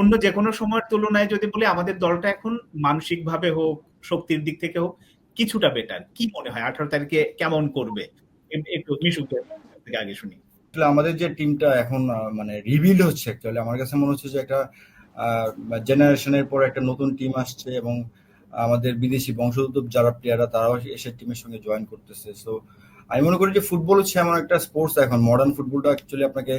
অন্য যে কোনো সময়ের তুলনায় যদি বলি, আমাদের দলটা এখন মানসিকভাবে হোক, শক্তির দিক থেকে হোক, কিছুটা বেটার কি মনে হয়? আঠারো তারিখে কেমন করবে? একটু থেকে আগে শুনি। আমাদের যে টিমটা এখন মানে রিবিল্ড হচ্ছে অ্যাকচুয়ালি আমার কাছে মনে হচ্ছে যে একটা জেনারেশনের পর একটা নতুন টিম আসছে এবং আমাদের বিদেশি বংশোদ্ভূত যারা প্লেয়াররা তারাও এসে টিমের সঙ্গে জয়েন করতেছে। সো আমি মনে করি যে ফুটবল হচ্ছে এমন একটা স্পোর্টস এখন। মডার্ন ফুটবলটা অ্যাকচুয়ালি আপনাকে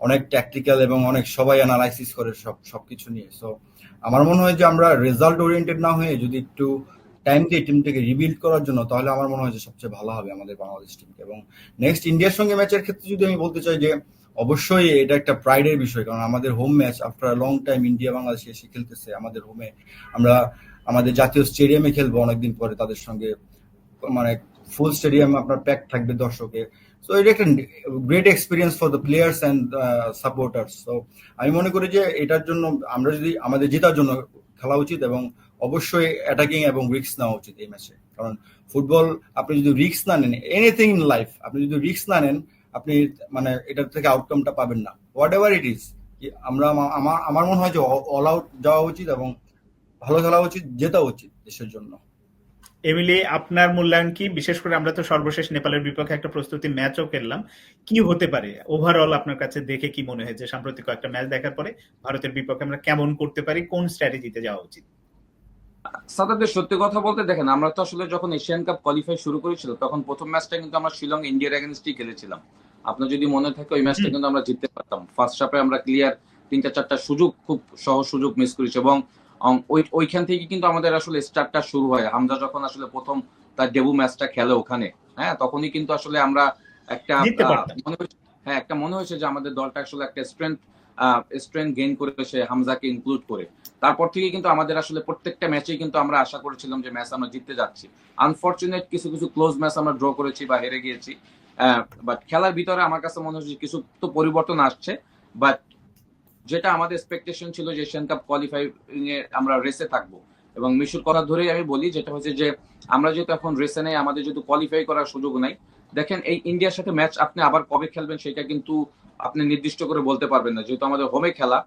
অনেক ট্যাকটিক্যাল এবং অনেক সবাই অ্যানালাইসিস করে সব সব কিছু নিয়ে। সো আমার মনে হয় যে আমরা রেজাল্ট ওরিয়েন্টেড না হয়ে যদি একটু টাইম দিয়ে টিমটাকে রিবিল্ড করার জন্য, তাহলে আমার মনে হয় যে সবচেয়ে ভালো হবে আমাদের বাংলাদেশ টিমকে এবং নেক্সট ইন্ডিয়ার সঙ্গে ম্যাচের ক্ষেত্রে যদি আমি বলতে চাই যে, অবশ্যই এটা একটা প্রাইডের বিষয়, কারণ আমাদের home match after long time India Bangladesh এসে খেলতেছে আমাদের হোমে আমরা আমাদের জাতীয় স্টেডিয়ামে খেলব অনেকদিন পরে তাদের সঙ্গে মানে ফুল স্টেডিয়াম আপনার প্যাক থাকবে দর্শকে সো এটা একটা great experience for the players and supporters so আমি মনে করি যে এটার জন্য আমরা যদি আমাদের জেতার জন্য খেলা উচিত এবং অবশ্যই অ্যাটাকিং এবং রিক্স নেওয়া উচিত এই ম্যাচে কারণ ফুটবল আপনি যদি রিক্স না নেন এনিথিং ইন লাইফ আপনি যদি রিস্ক না নেন, আপনি মানে এটার থেকে আউটকামটা পাবেন না। হোয়াট এভার ইট ইজ আমরা, আমার আমার মনে হয় যে অল আউট যাওয়া উচিত এবং ভালো খেলা উচিত, জেতা উচিত দেশের জন্য। এমিলি আপনার মূল্যায়ন কি? বিশেষ করে আমরা তো সর্বশেষ নেপালের বিপক্ষে একটা প্রস্তুতি ম্যাচও খেললাম। কি হতে পারে? ওভারঅল আপনার কাছে দেখে কি মনে হয়েছে? সাম্প্রতিক কয়েকটা ম্যাচ দেখার পরে ভারতের বিপক্ষে আমরা কেমন করতে পারি? কোন স্ট্র্যাটেজিতে যাওয়া উচিত? সাদাদের সত্যি কথা বলতে দেখেন আমরা তো আসলে যখন এশিয়ান কাপ কোয়ালিফাই শুরু করেছিল তখন প্রথম ম্যাচটা কিন্তু আমরা শিলং ইন্ডিয়ার এগেনস্টই খেলেছিলাম। আপনার যদি মনে থাকে ওই ম্যাচটা কিন্তু আমরা জিততে পারতাম। ফার্স্ট হাফে আমরা ক্লিয়ার তিনটা চারটা সুযোগ খুব সহজ সুযোগ মিস করেছি এবং ওইখান থেকে কিন্তু আমাদের আসলে স্টার্টটা শুরু হয়। হামজা যখন আসলে প্রথম তার ডেবু ম্যাচটা খেলে ওখানে হ্যাঁ তখনই কিন্তু আসলে আমরা একটা। মনে হয়েছে হ্যাঁ একটা মনে হয়েছে যে আমাদের দলটা আসলে একটা স্ট্রেংথ স্ট্রেংথ গেইন করেছে হামজাকে ইনক্লুড করে। তারপর থেকে কিন্তু আমাদের আসলে প্রত্যেকটা ম্যাচে কিন্তু আমরা আশা করেছিলাম যে ম্যাচ আমরা জিততে যাচ্ছি। আনফর্চুনেট কিছু কিছু ক্লোজ ম্যাচ আমরা ড্র করেছি বা হেরে গিয়েছি বাট খেলার ভিতরে আমার কাছে মনে হচ্ছে কিছু তো পরিবর্তন আসছে বাট যেটা আমাদের এক্সপেকটেশন ছিল যে এশিয়ান কাপ কোয়ালিফাই এ আমরা রেসে থাকব। এবং মিশুর কথা ধরেই আমি বলি, যেটা হচ্ছে যে আমরা যেহেতু এখন রেসে নেই, আমাদের যেহেতু কোয়ালিফাই করার সুযোগ নাই, দেখেন এই ইন্ডিয়ার সাথে ম্যাচ আপনি আবার কবে খেলবেন সেটা কিন্তু আপনি নির্দিষ্ট করে বলতে পারবেন না। যেহেতু আমাদের হোমে খেলা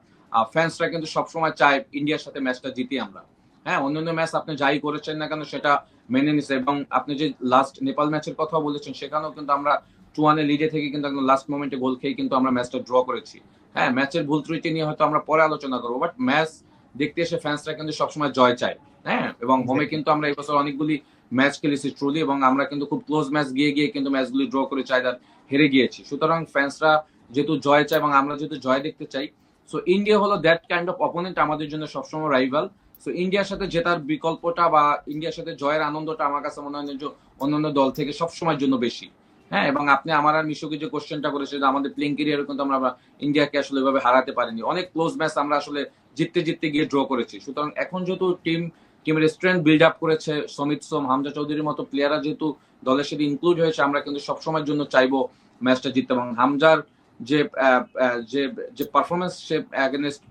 ফ্যান্সরা কিন্তু সবসময় চায় ইন্ডিয়ার সাথে ম্যাচটা জিতি আমরা। হ্যাঁ অন্যান্য ম্যাচ আপনি যাই করেছেন না কেন সেটা মেনে নিছে। এবং আপনি যে লাস্ট নেপাল ম্যাচের কথা বলেছেন, সেখানেও কিন্তু আমরা টু টুয়ানে লিডে থেকে কিন্তু একদম লাস্ট মোমেন্টে গোল খেয়ে কিন্তু আমরা ম্যাচটা ড্র করেছি। হ্যাঁ ম্যাচের ভুল ত্রুটি নিয়ে হয়তো আমরা পরে আলোচনা করব বাট ম্যাচ দেখতে এসে ফ্যান্সরা কিন্তু সবসময় জয় চায় হ্যাঁ? এবং হোমে কিন্তু আমরা এবছর অনেকগুলি ম্যাচ খেলেছি ট্রুলি এবং আমরা কিন্তু খুব ক্লোজ ম্যাচ গিয়ে গিয়ে কিন্তু ম্যাচগুলি ড্র করে চাই হেরে গিয়েছি। সুতরাং ফ্যান্সরা যেহেতু জয় চায় এবং আমরা যেহেতু জয় দেখতে চাই সো ইন্ডিয়া হলো দ্যাট কাইন্ড অফ অপোনেন্ট আমাদের জন্য সবসময় রাইভাল সো ইন্ডিয়ার সাথে জেতার বিকল্পটা বা ইন্ডিয়ার সাথে জয়ের আনন্দটা আমার কাছে মনে হয় অন্যান্য দল থেকে সবসময়ের জন্য বেশি। হ্যাঁ এবং আপনি আমার আর মিশুকে যে কোশ্চেনটা করেছে যে আমাদের প্লেইং ক্যারিয়ার কিন্তু আমরা ইন্ডিয়াকে আসলে এভাবে হারাতে পারিনি। অনেক ক্লোজ ম্যাচ আমরা আসলে জিততে জিততে গিয়ে ড্র করেছি। সুতরাং এখন যেহেতু টিম টিমের স্ট্রেংথ বিল্ড আপ করেছে সমিত সোম, হামজা চৌধুরীর মতো প্লেয়াররা যেহেতু দলের সাথে ইনক্লুড হয়েছে, আমরা কিন্তু সবসময়ের জন্য চাইব ম্যাচটা জিততে। এবং হামজার যে যে যে পারফরমেন্স সে অ্যাগেনস্ট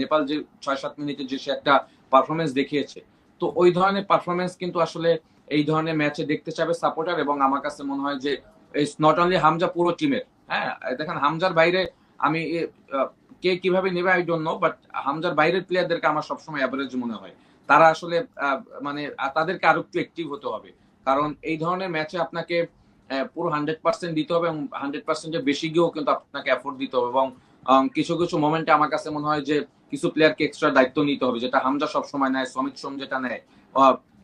নেপাল যে ছয় সাত মিনিটে যে সে একটা পারফরমেন্স দেখিয়েছে। তো ওই ধরনের পারফরমেন্স কিন্তু আসলে এই ধরনের ম্যাচে দেখতে চাবে সাপোর্টার এবং আমার কাছে মনে হয় যে ইটস নট অনলি হামজা পুরো টিমের হ্যাঁ দেখেন হামজার বাইরে আমি কে কীভাবে নেবে আই ডোন্ট নো বাট হামজার বাইরের প্লেয়ারদেরকে আমার সবসময় অ্যাভারেজ মনে হয়। তারা আসলে মানে তাদেরকে আরও একটু অ্যাক্টিভ হতে হবে। কারণ এই ধরনের ম্যাচে আপনাকে পুরো হান্ড্রেড পার্সেন্ট দিতে হবে এবং হান্ড্রেড পার্সেন্টের বেশি গিয়েও কিন্তু আপনাকে অ্যাফোর্ড দিতে হবে এবং কিছু কিছু মোমেন্টে আমার কাছে মনে হয় যে কিছু প্লেয়ারকে এক্সট্রা দায়িত্ব নিতে হবে, যেটা হামজা সবসময় নেয়, সমিত সোম যেটা নেয়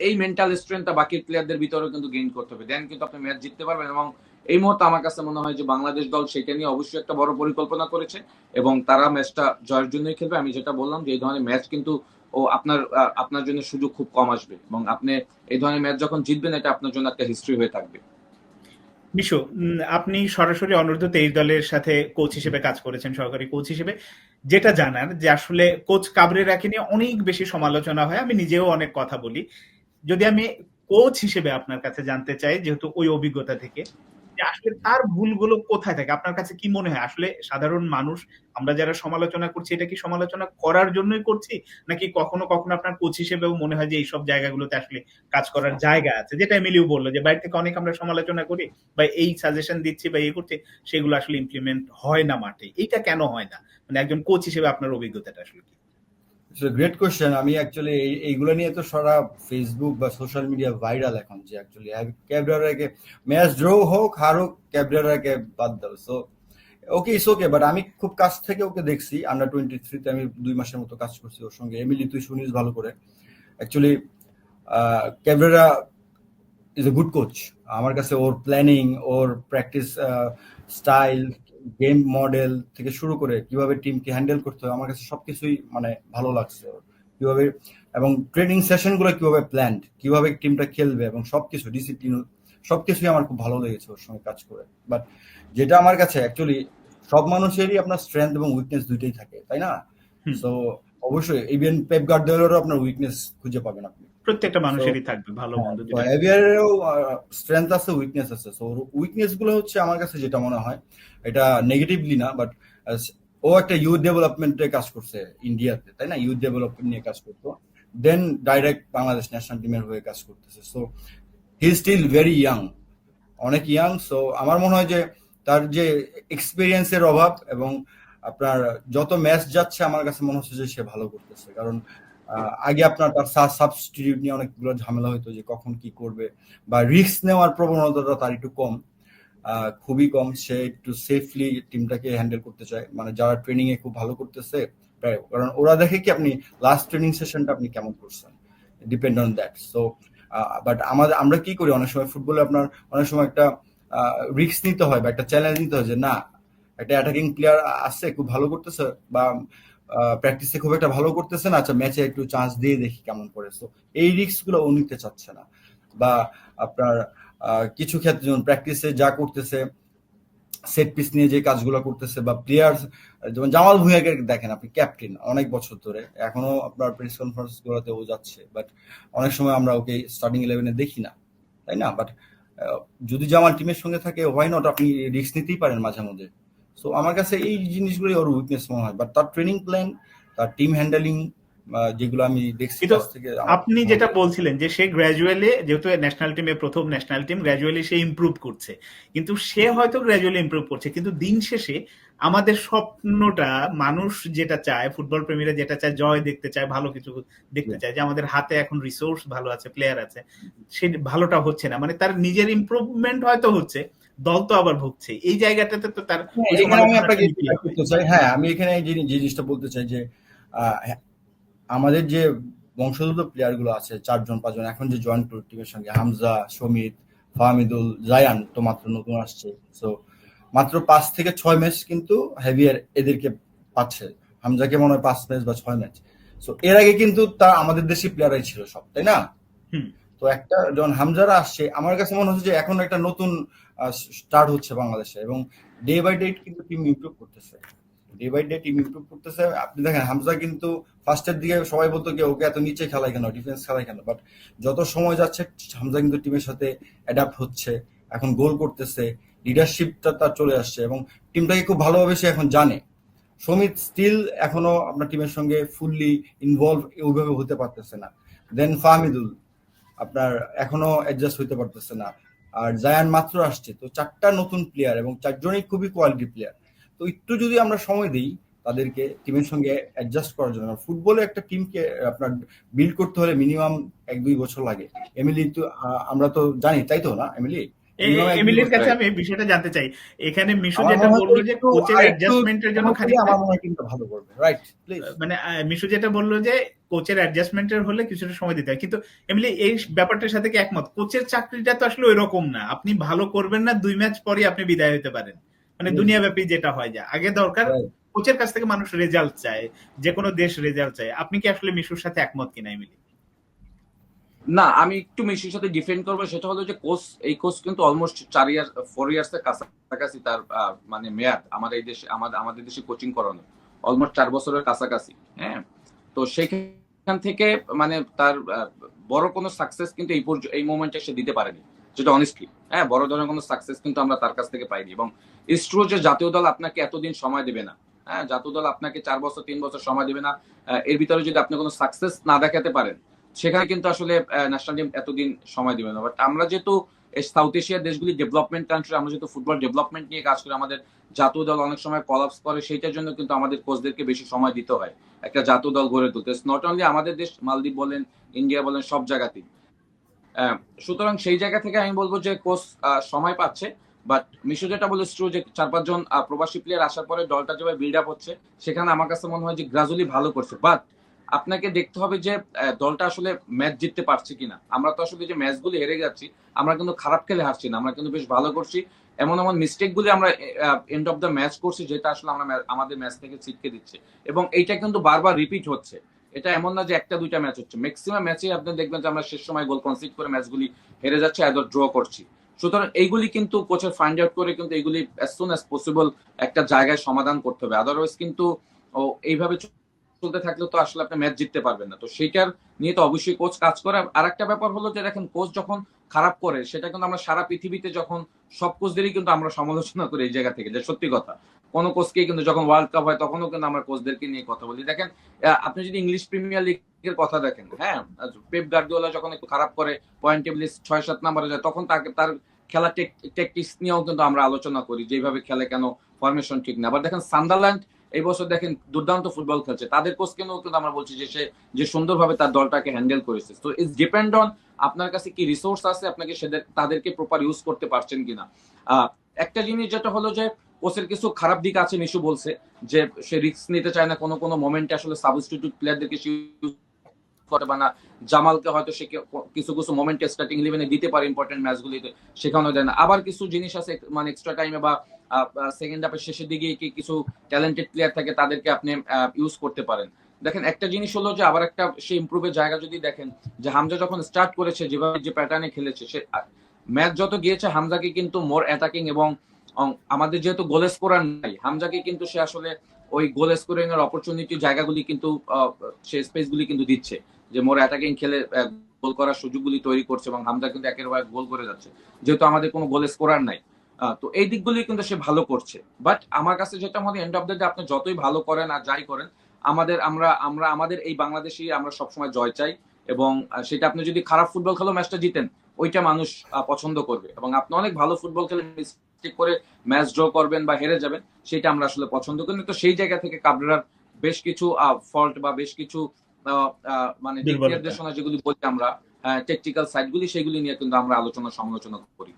এই মেন্টাল স্ট্রেংথটা বাকি প্লেয়ারদের ভিতরেও কিন্তু গেইন করতে হবে। দেন কিন্তু আপনি ম্যাচ জিততে পারবেন এবং এই মুহূর্তে আমার কাছে মনে হয় যে বাংলাদেশ দল সেটা নিয়ে অবশ্যই একটা বড় পরিকল্পনা করেছে এবং তারা ম্যাচটা জয়ের জন্যই খেলবে। আমি যেটা বললাম যে এই ধরনের ম্যাচ কিন্তু ও আপনার আপনার জন্য সুযোগ খুব কম আসবে এবং আপনি এই ধরনের ম্যাচ যখন জিতবেন এটা আপনার জন্য একটা হিস্ট্রি হয়ে থাকবে। উম, আপনি সরাসরি অনূর্ধ্ব তেইশ দলের সাথে কোচ হিসেবে কাজ করেছেন সহকারী কোচ হিসেবে। যেটা জানার যে আসলে কোচ কাবরেরাকে নিয়ে অনেক বেশি সমালোচনা হয়। আমি নিজেও অনেক কথা বলি। যদি আমি কোচ হিসেবে আপনার কাছে জানতে চাই, যেহেতু ওই অভিজ্ঞতা থেকে আসলে তার ভুলগুলো কোথায় থাকে? আপনার কাছে কি মনে হয়? আসলে সাধারণ মানুষ, আমরা যারা সমালোচনা করছি, এটা কি সমালোচনা করার জন্যই করছি? নাকি কখনো কখনো আপনার কোচ হিসেবেও মনে হয় যে এইসব জায়গাগুলোতে আসলে কাজ করার জায়গা আছে? যেটা এমিলিও বলল যে বাইরে থেকে অনেক আমরা সমালোচনা করি বা এই সাজেশন দিচ্ছি বা এই করছি, সেগুলো আসলে ইমপ্লিমেন্ট হয় না মাঠে। এইটা কেন হয় না? মানে একজন কোচ হিসেবে আপনার অভিজ্ঞতাটা আসলে কি? গ্রেট কোয়েশ্চেন আমি অ্যাকচুয়ালি এইগুলো নিয়ে তো সারা ফেসবুক বা সোশ্যাল মিডিয়া ভাইরাল এখন যে অ্যাকচুয়ালি ক্যাবরারাকে ম্যাচ ড্র হোক, হারুক, ক্যাবরারাকে বাদ দাও। So okay is okay but আমি খুব কাছ থেকে ওকে দেখছি। আন্ডার টোয়েন্টি থ্রিতে আমি দুই মাসের মতো কাজ করছি ওর সঙ্গে। এমিলি তুই শুনিস ভালো করে। Actually Cabrera is a good coach আমার কাছে ওর প্ল্যানিং ওর প্র্যাকটিস স্টাইল গেম মডেল থেকে শুরু করে কীভাবে টিমকে হ্যান্ডেল করতে হয় আমার কাছে সবকিছুই মানে ভালো লাগছে। কীভাবে এবং ট্রেনিং সেশনগুলো কীভাবে প্ল্যান্ড কীভাবে টিমটা খেলবে এবং সবকিছু ডিসিপ্লিন সবকিছুই আমার খুব ভালো লেগেছে ওর সঙ্গে কাজ করে। বাট যেটা আমার কাছে অ্যাকচুয়ালি সব মানুষেরই আপনার স্ট্রেংথ এবং উইকনেস দুইটাই থাকে তাই না। সো অবশ্যই ইভেন পেপ গার্ডিওলারও আপনার উইকনেস খুঁজে পাবেন আপনি। প্রত্যেকটা মানুষেরই থাকবে ভালো মন্দ তো দুইটা। হ্যাভিয়ারেরও স্ট্রেংথ আছে উইকনেস আছে। সো উইকনেসগুলো হচ্ছে আমার কাছে যেটা মনে হয় এটা নেগেটিভলি না বাট ও একটা ইউথ ডেভেলপমেন্টে কাজ করছে ইন্ডিয়াতে তাই না? ইউথ ডেভেলপমেন্ট নিয়ে কাজ করতো। দেন ডাইরেক্ট বাংলাদেশ ন্যাশনাল টিমের হয়ে কাজ করতেছে। So he still very young অনেক ইয়াং সো আমার মনে হয় যে তার যে এক্সপিরিয়েন্সের অভাব এবং আপনার যত ম্যাচ যাচ্ছে আমার কাছে মনে হচ্ছে যে সে ভালো করতেছে। কারণ আগে আপনার তার সাবস্টিটিউট নিয়ে অনেকগুলো ঝামেলা হতো যে কখন কি করবে বা রিস্ক নেওয়ার প্রবণতাটা তার একটু কম। খুবই কম। সে একটু সেফলি টিমটাকে হ্যান্ডেল করতে চায়। মানে যারা ট্রেনিং এ খুব ভালো করতেছে কারণ ওরা দেখে কি আপনি লাস্ট ট্রেনিং সেশনটা আপনি কেমন করছেন। Depend on that so but আমাদের আমরা কি করি? অনেক সময় ফুটবলে আপনার অনেক সময় একটা রিস্ক নিতে হয় বা একটা চ্যালেঞ্জ নিতে হয় যে না, একটা অ্যাটাকিং প্লেয়ার আছে, খুব ভালো করতেছে বা প্র্যাকটিসে খুব একটা ভালো করতেছে না। আচ্ছা ম্যাচে একটু চান্স দিয়ে দেখি কেমন করে। সো এই রিস্কগুলো ও নিতে চাচ্ছে না। বা আপনার কিছু ক্ষেত্রে যেমন প্র্যাকটিসে যা করতেছে সেট পিস নিয়ে যে কাজগুলো করতেছে বা প্লেয়ার যেমন জামাল ভুঁইয়াকে দেখেন আপনি ক্যাপ্টেন অনেক বছর ধরে। এখনও আপনার প্রেস কনফারেন্স গুলোতে ও যাচ্ছে। বাট অনেক সময় আমরা ওকে স্টার্টিং ইলেভেনে দেখি না, তাই না? বাট যদি জামাল টিমের সঙ্গে থাকে হোয়াই নট আপনি রিস্ক নিতেই পারেন মাঝে মধ্যে? সো আমার কাছে এই জিনিসগুলোই ওর উইকনেস মনে হয়। বাট তার ট্রেনিং প্ল্যান তার টিম হ্যান্ডেলিং যেগুলো আমি দেখছি থেকে আপনি যেটা বলছিলেন যে সে গ্র্যাজুয়ালি যেহেতু ন্যাশনাল টিমে প্রথম ন্যাশনাল টিম গ্র্যাজুয়ালি সে ইমপ্রুভ করছে। কিন্তু সে হয়তো গ্র্যাজুয়ালি ইমপ্রুভ করছে কিন্তু দিন শেষে আমাদের স্বপ্নটা মানুষ যেটা চায় ফুটবল প্রেমীরা যেটা চায় জয় দেখতে চায় ভালো কিছু দেখতে চায় যে আমাদের হাতে এখন রিসোর্স ভালো আছে প্লেয়ার আছে সে ভালোটা হচ্ছে না। মানে তার নিজের ইমপ্রুভমেন্ট হয়তো হচ্ছে দল তো আবার ভুগছে এই জায়গাটাতে তো তার হ্যাঁ, আমি আপনাকে নিতেই যেটা হবে। করতে চাই হ্যাঁ আমি এখানে যে জিনিসটা বলতে চাই যে হ্যাঁ, আমাদের যে বংশোদ্ভূত প্লেয়ারগুলো আছে চারজন পাঁচজন এখন যে জয়েন করো টিমের সঙ্গে হামজা সমিত ফাহমিদুল জায়ান তো মাত্র নতুন আসছে সো মাত্র পাঁচ থেকে ছয় ম্যাচ কিন্তু হেভিয়ার এদেরকে পাচ্ছে হামজাকে মনে হয় পাঁচ ম্যাচ বা ছয় ম্যাচ সো এর আগে কিন্তু তা আমাদের দেশি প্লেয়ারাই ছিল সব তাই না হুম। তো একটা যখন হামজারা আসছে, আমার কাছে মনে হচ্ছে যে এখন একটা নতুন স্টার্ট হচ্ছে বাংলাদেশে এবং ডে বাই ডে কিন্তু টিম ইমপ্রুভ করতেছে। Day by day team improve করতেছে। আপনি দেখেন, হামজা কিন্তু ফার্স্টের দিকে সবাই বলতো কি ওকে এত নিচে খেলায় কেন ডিফেন্স খেলায় কেন? বাট যত সময় যাচ্ছে, হামজা কিন্তু টিমের সাথে অ্যাডাপ্ট হচ্ছে, এখন গোল করতেছে লিডারশিপটা তার চলে আসছে এবং টিমটাকে খুব ভালোভাবে সে এখন জানে। সমিত স্টিল এখনও আপনার টিমের সঙ্গে ফুললি ইনভলভ ওইভাবে হতে পারতেছে না। দেন ফাহমিদুল আপনার এখনও অ্যাডজাস্ট হইতে পারতেছে না। আর জায়ান মাত্র আসছে, তো চারটা নতুন প্লেয়ার এবং চারজনই খুবই কোয়ালিটি প্লেয়ার তো একটু যদি আমরা সময় দিই তাদেরকে টিমের সঙ্গে অ্যাডজাস্ট করার জন্য। ফুটবলে একটা টিমকে আপনার বিল্ড করতে হলে মিনিমাম এক দুই বছর লাগে। এমিলি তো আমরা তো জানি, তাই তো না এমিলি এমিলির কাছে আমি এই বিষয়টা জানতে চাই। এখানে মিশু যেটা বলল যে কোচের অ্যাডজাস্টমেন্টের জন্য খানিকটা আমার মনে হয় টিমটা ভালো করবে। রাইট মানে মিশু যেটা বলল যে কোচের অ্যাডজাস্টমেন্টের হলে কিছুটা সময় দিতে হয়। কিন্তু এমনি এই ব্যাপারটার সাথে কি একমত? কোচের চাকরিটা তো আসলে ওই রকম না। আপনি ভালো করবেন না দুই ম্যাচ পরে আপনি বিদায় হতে পারেন। মানে। দুনিয়াব্যাপী যেটা হয় যা। আগে দরকার কোচের কাছ থেকে মানুষ রেজাল্ট চায় যে কোনো দেশ রেজাল্ট চায়। আপনি কি আসলে মিশুর সাথে একমত কিনা এমিলি না, আমি একটু মেসির সাথে ডিফেন্ড করব, সেটা হলো যে কোচ, এই কোচ কিন্তু অলমোস্ট চার ইয়ার ফোর ইয়ার্স এর কাছাকাছি তার মানে মেয়াদ, আমাদের এই দেশে, আমাদের আমাদের দেশে কোচিং করানো অলমোস্ট চার বছরের কাছাকাছি হ্যাঁ? তো সেইখান থেকে মানে তার বড় কোনো সাকসেস কিন্তু এই এই মোমেন্টে সে দিতে পারেনি, যেটা অনেস্টলি হ্যাঁ? বড় ধরনের কোনো সাকসেস কিন্তু আমরা তার কাছ থেকে পাইনি, এবং ইস্ট্রো যে জাতীয় দল আপনাকে এতদিন সময় দেবে না হ্যাঁ? জাতীয় দল আপনাকে চার বছর, তিন বছর সময় দেবে না এর ভিতরে যদি আপনি কোনো সাকসেস না দেখাতে পারেন সেখানে কিন্তু আসলে ন্যাশনাল টিম এতদিন সময় দিবে না। বাট আমরা যেহেতু সাউথ এশিয়ার দেশগুলি ডেভেলপমেন্ট কান্ট্রি আমরা যেহেতু ফুটবল ডেভেলপমেন্ট নিয়ে কাজ করি, আমাদের জাতীয় দল অনেক সময় কলাপস করে, সেইটার জন্য কিন্তু আমাদের কোচদেরকে বেশি সময় দিতে হয়। একটা জাতীয় দল গড়ে তুলতে। নট অনলি আমাদের দেশ, মালদ্বীপ বলেন ইন্ডিয়া বলেন, সব জায়গাতেই। সুতরাং সেই জায়গা থেকে আমি বলব যে কোচ সময় পাচ্ছে। বাট মিশো যেটা বলে ট্রু যে চার পাঁচজন প্রবাসী প্লেয়ার আসার পরে দলটা যেভাবে বিল্ড আপ হচ্ছে, সেখানে আমার কাছে মনে হয় যে গ্রাজুয়ালি ভালো করছে। বাট আপনাকে দেখতে হবে যে দলটা আসলে ম্যাচ জিততে পারছে কিনা। আমরা তো আসলে যে ম্যাচগুলি হেরে যাচ্ছি, আমরা কিন্তু খারাপ খেলে হারছি না, আমরা কিন্তু বেশ ভালো করছি। এমন এমন মিস্টেক গুলি আমরা এন্ড অফ দ্য ম্যাচ করছি যেটা আসলে আমরা আমাদের ম্যাচ থেকে ছিটকে দিচ্ছে। এবং এইটা কিন্তু বারবার রিপিট হচ্ছে। এটা এমন না যে একটা, দুইটা ম্যাচ হচ্ছে। ম্যাক্সিমাম ম্যাচে আপনি দেখবেন যে আমরা শেষ সময় গোল কনসিড করে ম্যাচগুলি হেরে যাচ্ছে আদর ড্র করছি। সুতরাং এইগুলি কিন্তু কোচের ফাইন্ড আউট করে কিন্তু এইগুলি অ্যাজ সুন অ্যাজ পসিবল একটা জায়গায় সমাধান করতে হবে। আদারওয়াইজ কিন্তু এইভাবে চলতে থাকলে তো আসলে আপনি ম্যাচ জিততে পারবেন না। তো সেইটার নিয়ে তো অবশ্যই কোচ কাজ করে। আর একটা ব্যাপার হলো যে দেখেন কোচ যখন খারাপ করে, সেটা কিন্তু আমরা সারা পৃথিবীতে যখন সব কোচদেরই কিন্তু আমরা সমালোচনা করি এই জায়গা থেকে, যে সত্যি কথা। কোনো কোচকে কিন্তু যখন ওয়ার্ল্ড কাপ হয়, তখনও কিন্তু আমরা কোচদেরকে নিয়ে কথা বলি। দেখেন আপনি যদি ইংলিশ প্রিমিয়ার লিগের কথা দেখেন হ্যাঁ পেপ গার্দিওলা যখন একটু খারাপ করে পয়েন্ট টেবিল ছয় সাত নাম্বারে যায়, তখন তাকে, তার খেলা টেকটিক্স নিয়েও কিন্তু আমরা আলোচনা করি যেভাবে খেলে কেন ফরমেশন ঠিক না। আবার দেখেন সান্দারল্যান্ড এই বছর দেখেন দুর্দান্ত ফুটবল খেলছে। তাদের কোচ কেন? কিন্তু আমরা বলছি যে সে যে সুন্দরভাবে তার দলটাকে হ্যান্ডেল করেছে। তো ইটস ডিপেন্ড অন আপনার কাছে কি রিসোর্স আছে? আপনাকে তাদেরকে প্রপার ইউজ করতে পারছেন কিনা? একটা জিনিস যেটা হলো যে কোচের কিছু খারাপ দিক আছে মিশু বলছে যে সে রিস্ক নিতে চায় না। কোনো কোনো মোমেন্টে আসলে সাবস্টিটিউট প্লেয়ারদেরকে ইউজ করে বা না, জামালকে হয়তো সে কিছু কিছু মোমেন্টে স্টার্টিং ইলেভেনে দিতে পারে ইম্পর্টেন্ট ম্যাচগুলিতে সেখানেও দেয় না। আবার কিছু জিনিস আছে মানে এক্সট্রা টাইমে বা সেকেন্ড হাফের শেষের দিকে কি কিছু ট্যালেন্টেড প্লেয়ার থাকে, তাদেরকে আপনি ইউজ করতে পারেন। দেখেন, একটা জিনিস হলো যে, আবার একটা সে ইমপ্রুভের জায়গা যদি দেখেন, যে হামজা যখন স্টার্ট করেছে, যেভাবে যে প্যাটার্নে খেলেছে, সে ম্যাচ যত গিয়েছে, হামজাকে কিন্তু মোর অ্যাটাকিং এবং আমাদের যেহেতু গোল স্কোরার নাই, হামজাকে কিন্তু সে আসলে ওই গোল স্কোরিং এর অপরচুনিটি জায়গাগুলি কিন্তু সে স্পেস গুলি কিন্তু দিচ্ছে। যে মোর অ্যাটাকিং খেলে গোল করার সুযোগগুলি তৈরি করছে এবং হামজা কিন্তু একের পর গোল করে যাচ্ছে। যেহেতু আমাদের কোনো গোল স্কোরার নাই তো এই দিকগুলি কিন্তু সে ভালো করছে। বাট আমার কাছে যেটা মনে এন্ড অফ দ্য ডে আপনি যতই ভালো করেন আর যাই করেন, আমাদের, আমরা আমরা, আমাদের এই বাংলাদেশি আমরা সবসময় জয় চাই এবং সেটা আপনি যদি খারাপ ফুটবল খেলো ম্যাচটা জিতেন, ওইটা মানুষ পছন্দ করবে। এবং আপনি অনেক ভালো ফুটবল খেলে মিস্টেক করে ম্যাচ ড্র করবেন বা হেরে যাবেন সেটা আমরা আসলে পছন্দ করি না। তো সেই জায়গা থেকে কাবরেরার বেশ কিছু ফল্ট বা বেশ কিছু আহ, আহ, মানে। নির্দেশনা যেগুলি বলি আমরা টেকটিক্যাল সাইডগুলি সেগুলি নিয়ে কিন্তু আমরা আলোচনা সমালোচনা করি